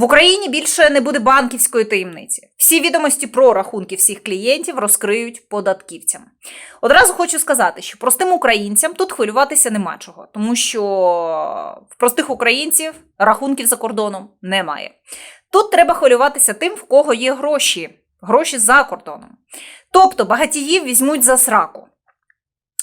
В Україні більше не буде банківської таємниці. Всі відомості про рахунки всіх клієнтів розкриють податківцям. Одразу хочу сказати, що простим українцям тут хвилюватися нема чого, тому що в простих українців рахунків за кордоном немає. Тут треба хвилюватися тим, в кого є гроші, гроші за кордоном. Тобто багатіїв візьмуть за сраку.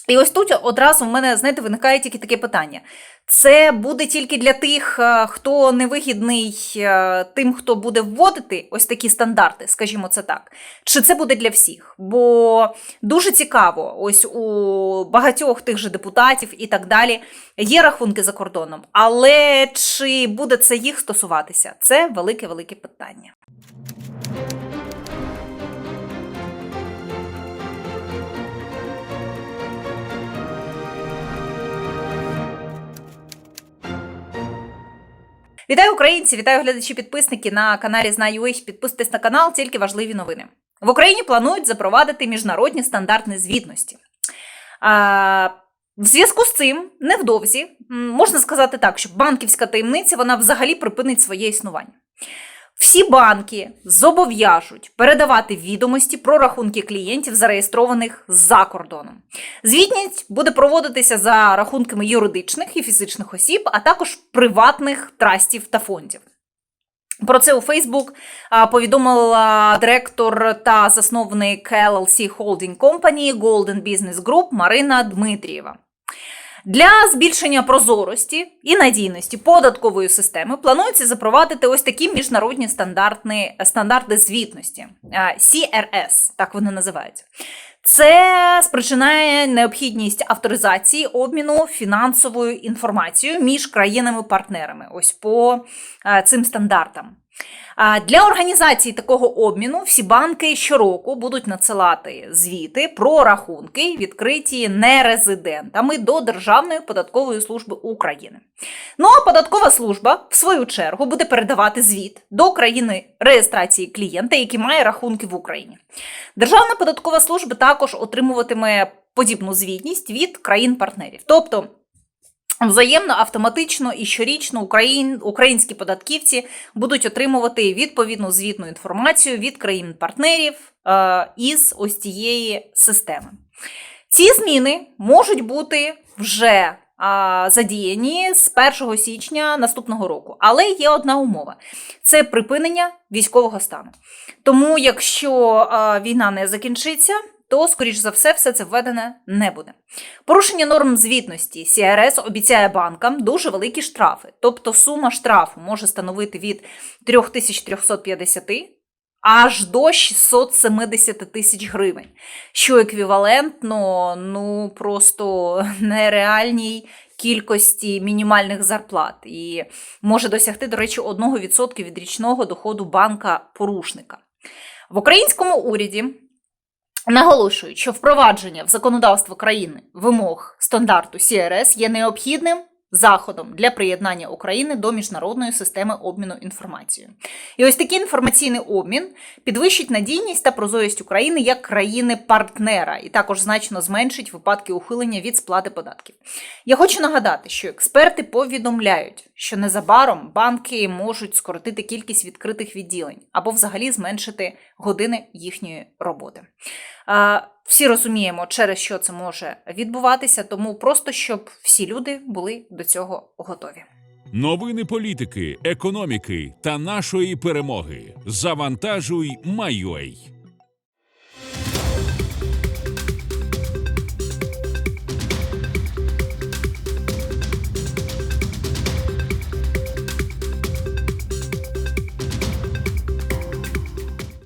І ось тут одразу в мене, знаєте, виникає тільки таке питання. Це буде тільки для тих, е, хто невигідний е, тим, хто буде вводити ось такі стандарти, скажімо це так. Чи це буде для всіх? Бо дуже цікаво, ось у багатьох тих же депутатів і так далі є рахунки за кордоном. Але чи буде це їх стосуватися? Це велике-велике питання. Вітаю українці! Вітаю глядачі підписники на каналі Знаю. Підписуйтесь на канал, тільки важливі новини. В Україні планують запровадити міжнародні стандарти звітності. А, в зв'язку з цим невдовзі можна сказати так, що банківська таємниця вона взагалі припинить своє існування. Всі банки зобов'яжуть передавати відомості про рахунки клієнтів, зареєстрованих за кордоном. Звітність буде проводитися за рахунками юридичних і фізичних осіб, а також приватних трастів та фондів. Про це у Фейсбук повідомила директор та засновник LLC Holding Company Golden Business Group Марина Дмитрієва. Для збільшення прозорості і надійності податкової системи планується запровадити ось такі міжнародні стандартні, стандарти звітності CRS, так вони називаються. Це спричиняє необхідність авторизації обміну фінансовою інформацією між країнами-партнерами. Ось по цим стандартам. Для організації такого обміну всі банки щороку будуть надсилати звіти про рахунки, відкриті нерезидентами до Державної податкової служби України. Ну а податкова служба, в свою чергу, буде передавати звіт до країни реєстрації клієнта, який має рахунки в Україні. Державна податкова служба також отримуватиме подібну звітність від країн-партнерів. Тобто Взаємно, автоматично і щорічно україн, українські податківці будуть отримувати відповідну звітну інформацію від країн-партнерів е, із ось цієї системи. Ці зміни можуть бути вже задіяні з 1 січня наступного року. Але є одна умова: це припинення військового стану. Тому, якщо е, війна не закінчиться, то, скоріш за все, все це введене не буде. Порушення норм звітності CRS обіцяє банкам дуже великі штрафи. Тобто сума штрафу може становити від 3350 аж до 670 тисяч гривень, що еквівалентно ну просто нереальній кількості мінімальних зарплат і може досягти, до речі, 1% від річного доходу банка-порушника. В українському уряді Наголошують, що впровадження в законодавство країни вимог стандарту CRS є необхідним заходом для приєднання України до міжнародної системи обміну інформацією. І ось такий інформаційний обмін підвищить надійність та прозорість України як країни-партнера, і також значно зменшить випадки ухилення від сплати податків. Я хочу нагадати, що експерти повідомляють, що незабаром банки можуть скоротити кількість відкритих відділень або взагалі зменшити години їхньої роботи. Всі розуміємо, через що це може відбуватися, тому просто щоб всі люди були до цього готові. Новини політики, економіки та нашої перемоги. Завантажуй, Майой.